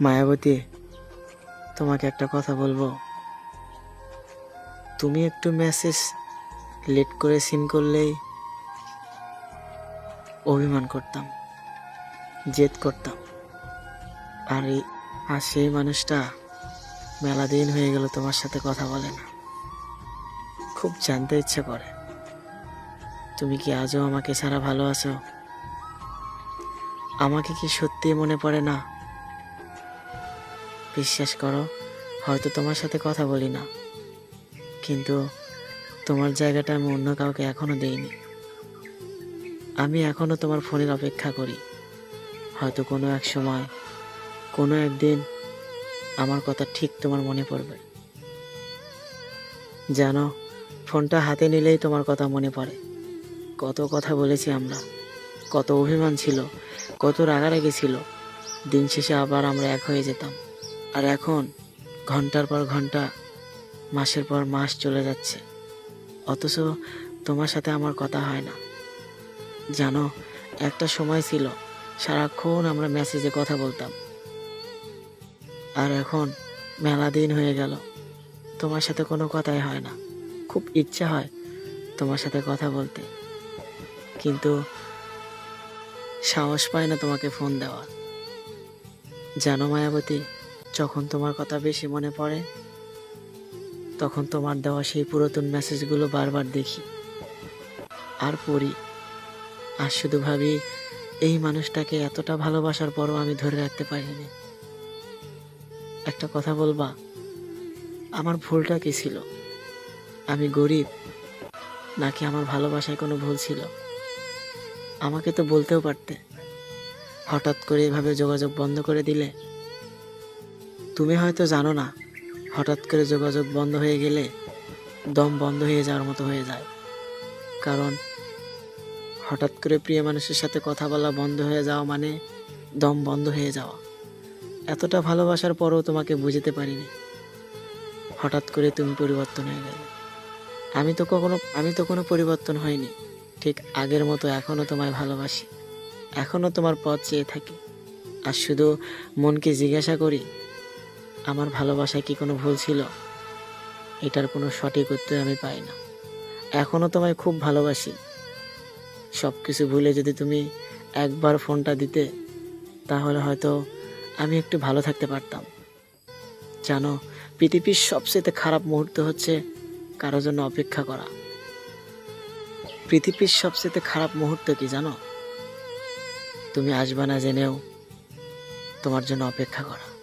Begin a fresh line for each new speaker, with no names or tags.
মায়াবতী, তোমাকে একটা কথা বলব। তুমি একটু মেসেজ লেট করে সিন করলেই অভিমান করতাম, জেদ করতাম। আর এই আর সেই মানুষটা মেলা দিন হয়ে গেল তোমার সাথে কথা বলে না। খুব জানতে ইচ্ছে করে। তুমি কি আজও আমাকে ছাড়া ভালো আছো আমাকে কি সত্যি মনে পড়ে না? বিশ্বাস করো, হয়তো তোমার সাথে কথা বলি না। কিন্তু তোমার জায়গাটা আমি অন্য কাউকে এখনও দেইনি। আমি এখনও তোমার ফোনের অপেক্ষা করি। হয়তো কোনো এক সময়, কোনো একদিন আমার কথা ঠিক তোমার মনে পড়বে। জানো, ফোনটা হাতে নিলেই তোমার কথা মনে পড়ে। কত কথা বলেছি আমরা, কত অভিমান ছিল, কত রাগারাগি ছিল। দিন শেষে আবার আমরা এক হয়ে যেতাম। আর এখন ঘণ্টার পর ঘণ্টা, মাসের পর মাস চলে যাচ্ছে। অথচ তোমার সাথে আমার কথা হয় না। জানো, একটা সময় ছিল, সারাক্ষণ আমরা মেসেজে কথা বলতাম। আর এখন মেলা দিন হয়ে গেল, তোমার সাথে কোনো কথাই হয় না। খুব ইচ্ছা হয় তোমার সাথে কথা বলতে। কিন্তু সাহস পায় না তোমাকে ফোন দেওয়ার। জানো, মায়াবতী যখন তোমার কথা বেশি মনে পড়ে, তখন তোমার দেওয়া সেই পুরাতন মেসেজগুলো বারবার দেখি। আর পড়ি। আর শুধু ভাবি, এই মানুষটাকে এতটা ভালোবাসার পরও আমি ধরে রাখতে পারিনি। একটা কথা বলবা, আমার ভুলটা কি ছিল? আমি গরিব, নাকি আমার ভালোবাসায় কোনো ভুল ছিল? আমাকে তো বলতেও পারতে। হঠাৎ করে এভাবে যোগাযোগ বন্ধ করে দিলে তুমি হয়তো জানো না, হঠাৎ করে যোগাযোগ বন্ধ হয়ে গেলে দম বন্ধ হয়ে যাওয়ার মতো হয়ে যায়। কারণ হঠাৎ করে প্রিয় মানুষের সাথে কথা বলা বন্ধ হয়ে যাওয়া মানে দম বন্ধ হয়ে যাওয়া। এতটা ভালোবাসার পরও তোমাকে বুঝতে পারিনি। হঠাৎ করে তুমি পরিবর্তন হয়ে গেলে। আমি তো কখনো, আমি তো কোনো পরিবর্তন হয়নি ঠিক আগের মতো এখনও তোমায় ভালোবাসি। এখনও তোমার পথ চেয়ে থাকি। আর শুধু মনকে জিজ্ঞাসা করি আমার ভালোবাসায় কি কোনো ভুল ছিল? এটার কোনো সঠিক উত্তর আমি পাই না। এখনও তোমায় খুব ভালোবাসি। সব কিছু ভুলে যদি তুমি একবার ফোনটা দিতে, তাহলে হয়তো আমি একটু ভালো থাকতে পারতাম। জানো, পৃথিবীর সবচেয়ে খারাপ মুহূর্ত হচ্ছে কারোর জন্য অপেক্ষা করা। পৃথিবীর সবচেয়ে খারাপ মুহূর্ত কি জানো? তুমি আসবা না জেনেও তোমার জন্য অপেক্ষা করা।